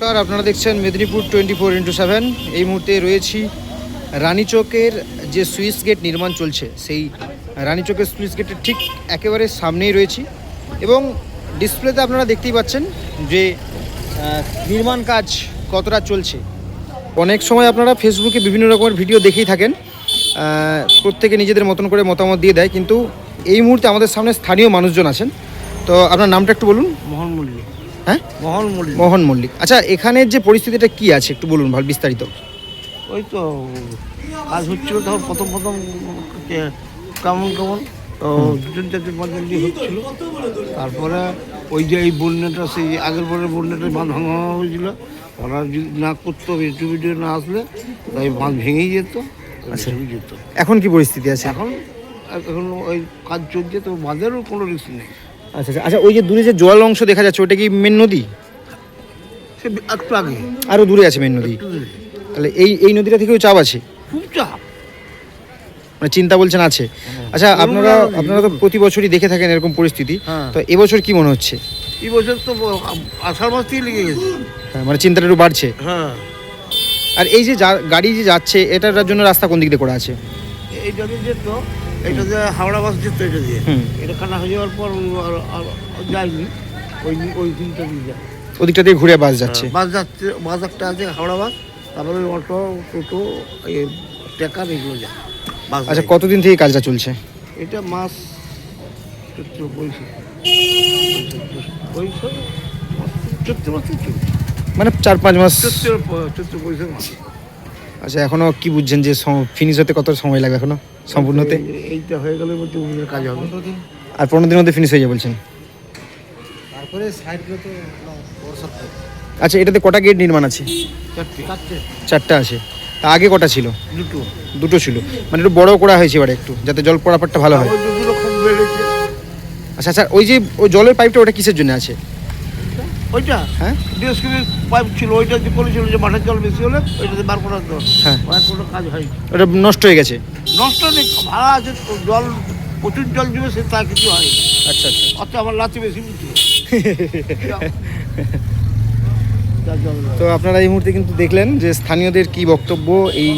নমস্কার, আপনারা দেখছেন Medinipur twenty four into seven. এই মুহূর্তে রয়েছি রানীচকের যে সুইচ গেট নির্মাণ চলছে, সেই রানীচকের সুইচ গেটের ঠিক একেবারে সামনেই রয়েছি এবং ডিসপ্লেতে আপনারা দেখতেই পাচ্ছেন যে নির্মাণ কাজ কতটা চলছে। অনেক সময় আপনারা ফেসবুকে বিভিন্ন রকমের ভিডিও দেখেই থাকেন প্রত্যেকে নিজেদের মতন করে মতামত দিয়ে দেয়, কিন্তু এই মুহূর্তে আমাদের সামনে স্থানীয় মানুষজন আছেন। তো আপনার নামটা একটু বলুন। মোহন মল্লিক। হ্যাঁ? মোহন মল্লিক। মোহন মল্লিক। আচ্ছা এখানের যে পরিস্থিতিটা কি আছে একটু বলুন ভালো বিস্তারিত। ওই তো কাজ হচ্ছিল তখন প্রথম প্রথম কেমন কেমন? তো দুজন চারজন পাঁচজন দিয়ে হচ্ছিল। তারপরে ওই যে এই বন্যাটা সেই আগের পরের বন্যাটা বাঁধ ভাঙা হয়েছিল ওরা যদি না করতো ভিডিও না আসলে তাই বাঁধ ভেঙেই যেত আচ্ছা। যেত। এখন কি পরিস্থিতি আছে? এখন এখন ওই কাজ চলছে তো বাঁধেরও কোনো রিস্ক নেই। আচ্ছা আচ্ছা। আচ্ছা ওই যে দূরে যে জল অংশ দেখা যাচ্ছে ওটা কি মেন নদী? সে একটু আগে আরও দূরে আছে মেন নদী। তাহলে এই এই নদীটা থেকেও চাপ আছে? খুব চাপ। মানে চিন্তা বলছেন আছে। আচ্ছা আপনারা আপনারা তো প্রতি বছরই দেখে থাকেন এরকম পরিস্থিতি। হ্যাঁ। তো এবছর কি মনে হচ্ছে? এই বছর তো আষাঢ় মাস থেকে লেগে গেছে। হ্যাঁ, মানে চিন্তাটা একটু বাড়ছে। হ্যাঁ। আর এই যে যা- গাড়ি যে যাচ্ছে এটার জন্য রাস্তা কোন দিক দিয়ে করা আছে? এইটা দিয়ে যেত এটা দিয়ে হাওড়া বাস যেত এটা দিয়ে। এটা কাটা হয়ে যাওয়ার পর যায়নি। ওই ওই দিনটা দিয়ে যায়। ওদিকটা দিয়ে ঘুরে বাস যাচ্ছে। বাস যাচ্ছে বাস একটা আছে হাওড়া বাস। তারপরে অটো টোটো ট্যাকার এগুলো যায়। বাস আচ্ছা। কতদিন থেকে কাজটা চলছে? এটা মাস চৈত্র বৈশাখ। বৈশাখ চৈত্র মাস মানে চার পাঁচ মাস চৈত্র চৈত্র বৈশাখ মাস। আচ্ছা এখনও কি বুঝছেন যে ফিনিশ হতে কত সময় লাগবে এখনও? সম্পূর্ণ হতে এইটা হয়ে গেলে বলতে কাজ হবে। আর পনেরো দিনের মধ্যে ফিনিশ হয়ে যাবে বলছেন? তারপরে সাইডগুলো তো আচ্ছা এটাতে কটা গেট নির্মাণ আছে? চারটে। আছে। তা আগে কটা ছিল? দুটো। দুটো ছিল। মানে একটু বড় করা হয়েছে এবারে একটু যাতে জল পড়াপারটা ভালো হয়। আচ্ছা আচ্ছা ওই যে ওই জলের পাইপটা ওটা কিসের জন্য আছে? ওইটা? হ্যাঁ? ডিএসকিবি পাইপ ছিল ওইটা যে করেছিল যে মাঠের জল বেশি হলে ওইটাতে বার করার জল। হ্যাঁ। কোনো কাজ হয়নি। ওটা নষ্ট হয়ে গেছে? নষ্ট নেই ভাড়া আছে তো জল প্রচুর জল দিবে সে তা কিছু হয় আচ্ছা আচ্ছা। অত আমার লাচি বেশি বুঝছি। তো আপনারা এই মুহূর্তে কিন্তু দেখলেন যে স্থানীয়দের কি বক্তব্য এই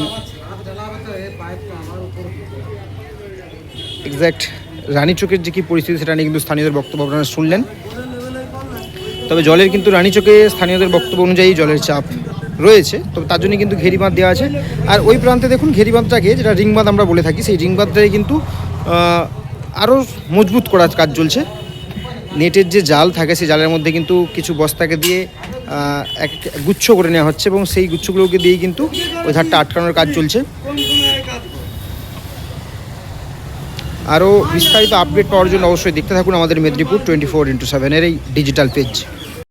এক্স্যাক্ট রানীচকের যে কি পরিস্থিতি সেটা নিয়ে কিন্তু স্থানীয়দের বক্তব্য আপনারা শুনলেন। তবে জলের কিন্তু রানীচকে স্থানীয়দের বক্তব্য অনুযায়ী জলের চাপ রয়েছে, তবে তার জন্য কিন্তু ঘেরিবাঁধ দেওয়া আছে। আর ওই প্রান্তে দেখুন ঘেরিবাঁধটাকে, যেটা রিংবাঁধ আমরা বলে থাকি, সেই রিংবাঁধটাকে কিন্তু আরও মজবুত করার কাজ চলছে। নেটের যে জাল থাকে, সেই জালের মধ্যে কিন্তু কিছু বস্তাকে দিয়ে এক গুচ্ছ করে নেওয়া হচ্ছে এবং সেই গুচ্ছগুলোকে দিয়েই কিন্তু ওই ধারটা আটকানোর কাজ চলছে। আরও বিস্তারিত আপডেট পাওয়ার জন্য অবশ্যই দেখতে থাকুন আমাদের মেদিনীপুর টোয়েন্টি ফোর ইন্টু সেভেনের এই ডিজিটাল পেজ।